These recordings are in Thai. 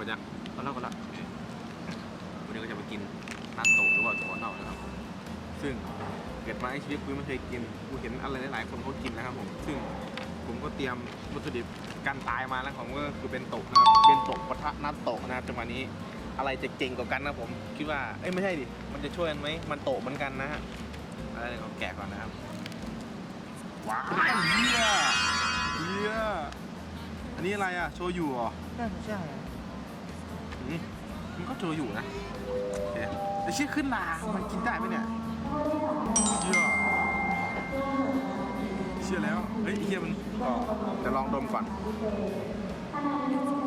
มาจากก็แล้วก็แล้ววันนี้ก็จะไปกินนัตโตะหรือว่าถั่วเน่านะครับผมซึ่งเกิดมาในชีวิตกูไม่เคยกินกูเห็นอะไรหลายๆคนเขากินนะครับผมซึ่งผมก็เตรียมวัตถุดิบการตายมาแล้วของก็คือเป็นโตะนะครับเป็นโตะปะทะนัตโตะนะครับจังหวะนี้อะไรจะเก่งกว่ากันนะผม คิดว่าเอ้ยไม่ใช่ดิมันจะช่วยกันไหมมันโตะเหมือนกันนะฮะอะไรของแกะก่อนนะครับว้าวเฮียเฮียอันนี้อะไรอะโชยุเหรอน่ใช่ อืมมันก็โชยุนะโอเคแต่ชื่อขึ้นลามันกินได้ไหมเนี่ยเชื่อเชื่อแล้ว เฮ้ยไอ้เฮียมันอ๋อเดี๋ยวลองดมก่อน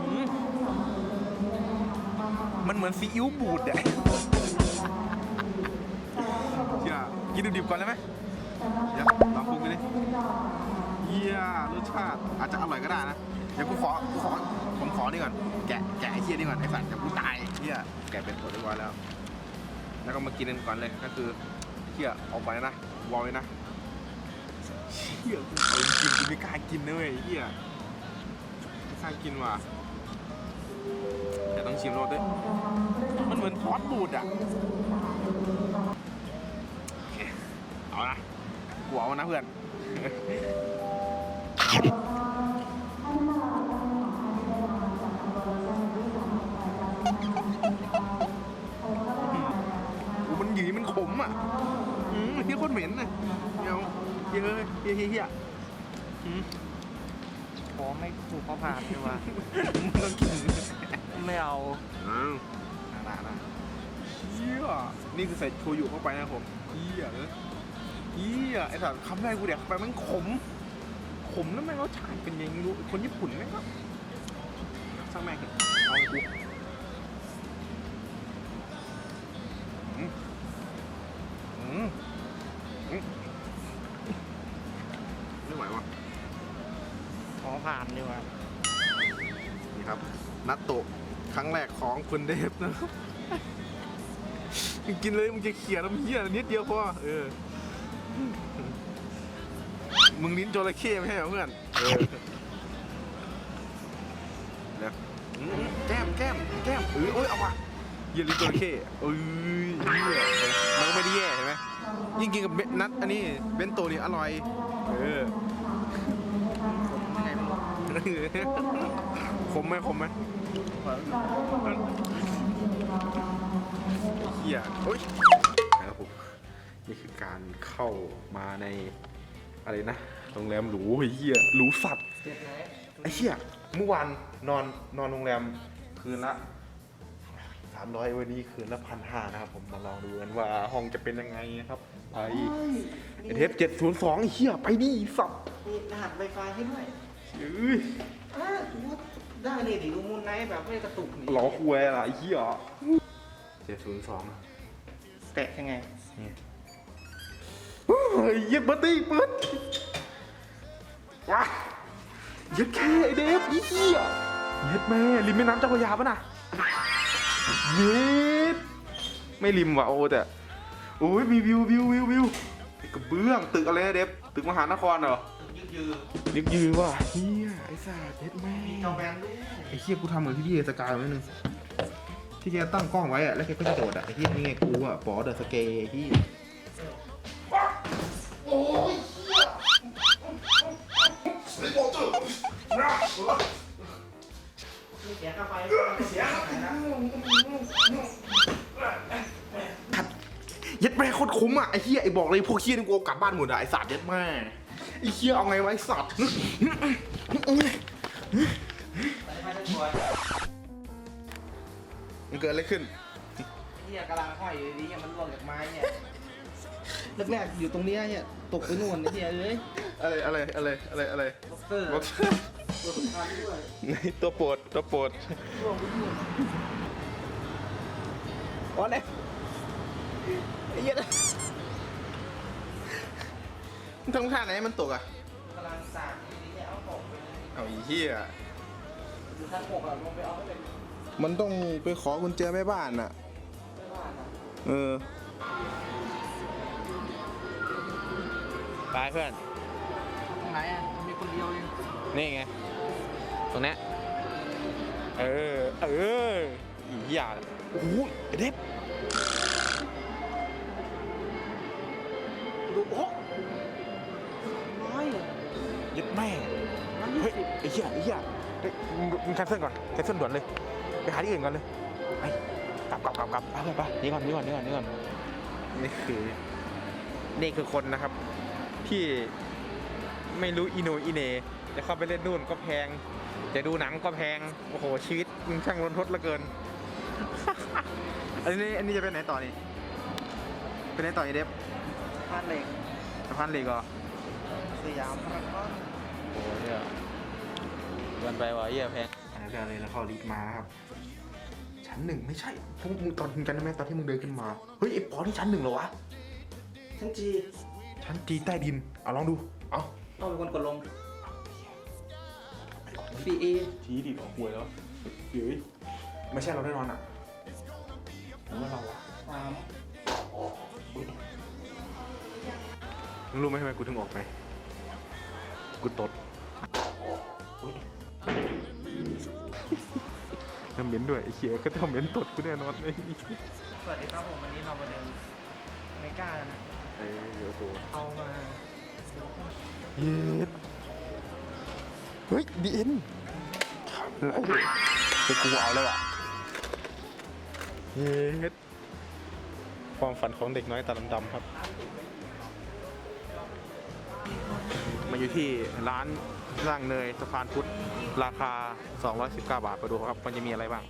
อืมมันเหมือนซีอิ๊วบูดอะเชื่อกินดิบๆก่อนได้ไหมเดี๋ยวลองปรุงดูดิ เยี่ยรสชาติอาจจะอร่อยก็ได้นะเดี๋ยวกูขอกูขอผมขอนี่ก่อนแกะแกะไอ้เฮียนี่ก่อนไอ้สัตว์จะกูตายเฮียแกะเป็นตัวเรียบร้อยแล้ว แล้วก็มากินกันก่อนเลยก็คือเฮียออกไปนะวอลไว้นะเฮียกูเอาจริงกูไม่กล้ากินนะเว้ยเฮียไม่กล้ากินว่ะแต่ต้องชิมรสด้วยมันเหมือนทอดบูดอะเอานะกูเอานะเพื่อน มันหยีมันขมอะอืมที่โคตรเหม็นเลยเดี๋ยวเฮ้ยเฮ้ยเฮ้ยเฮ้ยเฮ้ยอืมขอไม่ถูกเขาผ่านดีกว่ามึงต้องกินไม่เอาอ้าวน่าน่าเยี่ยนี่คือใส่โชยุเข้าไปนะครับผมเยี่ยเออเยี่ยไอ้สัตว์คำแรกกูเดี๋ยวเข้าไปมันขม ขมแล้วแม่งรสชาติเป็นยังไงไม่รู้คนญี่ปุ่นแม่งก็ช่างแม่งเถอะเอาให้กูอืมอืมอืมไม่ไหวว่ะขอผ่านดีกว่านี่ครับ นัตโตะครั้งแรกของคุณเดฟนะครับมึงกินเลยมึงจะเขี่ยน้ำเหี้ยนิดเดียวพอเออ มึงลิ้นจระเข้ไม่ใช่เหรอเพื่อนเออเดี๋ยวอืมแก้มแก้มแก้มเออโอ้ยเอาว่ะเหี้ยลิ้นจระเข้เอ้ยเหี้ยมันก็ไม่ได้แย่เห็นไหมยิ่งกินกับเบนัทอันนี้เบนโตนี่อร่อย เออคมไหมคมไหมเฮียโอ้ยนะครับผมนี่คือการเข้ามาใน อะไรนะโรงแรมหรูเฮียหรูสัตว์เจ็ดไหนไอ้เฮียเมื่อวานนอนนอนโรงแรมคืนละสามร้อยวันนี้คืนละพันห้านะครับ ผมมาลองดูกันว่าห้องจะเป็นยังไงนะครับไปไอเทปเจ็ดศูนย์สองเฮียไปดิสับมีรหัสไวไฟให้ด้วยเอ้ยอ่าถือว่าได้เลยดิดูมูลไนท์แบบไม่กระตุกนี่หลอคุยอะไรไอ้เหี้ยเจ็ดศูนย์สองแตะยังไง เฮ้ยเย็ดบัตตี้เปิดว้าเย็ดแค่ไอเดฟไอ้เหี้ยเย็ดแม่ริมแม่น้ำเจ้าพระยาปะน่ะเย็ดไม่ริมว่ะโอ้แต่โอ้ยมีวิววิววิววิวไอ้กระเบื้องตึกอะไรนะเดฟตึกมหานครเหรอยึกยือยึกยือว่ะเฮียไอ้สัสเย็ดแม่มีจอแบนด้วยไอ้เฮียกูทำเหมือนพี่พี่สกายไว้นึงที่แกตั้งกล้องไว้อะแล้วแกก็จะโดดอะไอ้เฮียนี่ไงกูอะปอเดอะสเกย์ที่ เสียค่าไฟเสียค่าไฟนะยัดแม่โคตรคุ้มอะไอ้เหี้ยไอ้บอกเลยพวกเหี้ยนี่กูเอากลับบ้านหมดอะไอ้สัตว์ยัดแม่ไอ้เหี้ยเอาไงวะไอ้สัตว์ไปไม่ได้ช่วยมันเกิดอะไรขึ้นเฮียกำลังห้อยอยู่ดีๆมันล่วงจากไม้เนี่ยแรกๆอยู่ตรงเนี้ยเนี่ยตกไปนู่นไอ้เฮียเอ้ยอะไรอะไรอะไรอะไรอะไรบ็อกเซ อร์บอกตัวสำคัญด้วยในตัวโปรดตัวโปรดล่วงไปนู่นอ๋อเลยไอ้เหี้ยมึงทำท่าไหนให้มันตกอะกำลังสาดอยู่ดีๆเนี่ยเอาตกไปเลยเอาไอ้เหี้ยอยู่ชั้นหกอะลงไปเอาไม่เป็นมันต้องไปขอกุญแจแม่บ้านอะ ไม่ว่านะเออ ไปเพื่อน ตรงไหนอะมี คนเดียวเองนี่ไง ตรงเนี้ยเออ เอออีเหี้ยโอ้ยไอ้เด็บดูโอ้ร้อยยึดแม่ร้อยยี่เฮ้ยสิบไอ้เหี้ยไอ้เหี้ยเฮ้ยมึงมึงแคนเซิลก่อนแคนเซิลด่วนเลย ไปหาที่อื่นก่อนเลยไปกลับกลับกลับกลับไปไปไปนี่ก่อนนี่ก่อนนี่ก่อนนี่ก่อนนี่คือนี่คือคนนะครับ ที่ ไม่รู้อีโหนอีเหนจะเข้าไปเล่นนู่นก็แพง จะดูหนังก็แพง โอ้โห ชีวิตมึงช่างรนทดเหลือเกิน อันนี้อันนี้จะไปไหนต่อนี่ไปไหนต่ออีเดฟพาดเหล็กสะพานเหล็กเหรอสยามพารากอนโอ้โหเนี่ยเกินไปว่ะเยี่ยแพงอันนี้นเลยแล้วเขาลิฟต์มานะครับ ชั้นหนึ่งไม่ใช่พวกมึงตอนมึงจำได้ไหมตอนที่มึงเดินขึ้นมา เฮ้ยไอ้ปอนี่ชั้นหนึ่งเหรอวะชั้นจีชั้นจีใต้ดิน เอาลองดู เอา ต้องเป็นคนกดลงปีเอชี้ดิออกหวยแล้วเฮ้ยไม่ใช่เราแน่นอนอะหรือว่าเราอะสามมึงรู้ไหมทำไมกูถึงออกไป กูตดทำเหม็นด้วยไอ้เขียก็ทำเหม็นตดกูแน่นอนไอ้สวัสดีครับผมวันนี้เรามาเดินเมกานะ เอ้ยเดี๋ยวตัวเอามา เย็ดเฮ้ยดีเอ็นแล้วไปกูเอาแล้วอะเย็ดความฝันของเด็กน้อยตาดำๆครับ มาอยู่ที่ร้านร่างเนยสะพานพุทธราคา 219 บาทไปดูครับ มันจะมีอะไรบ้าง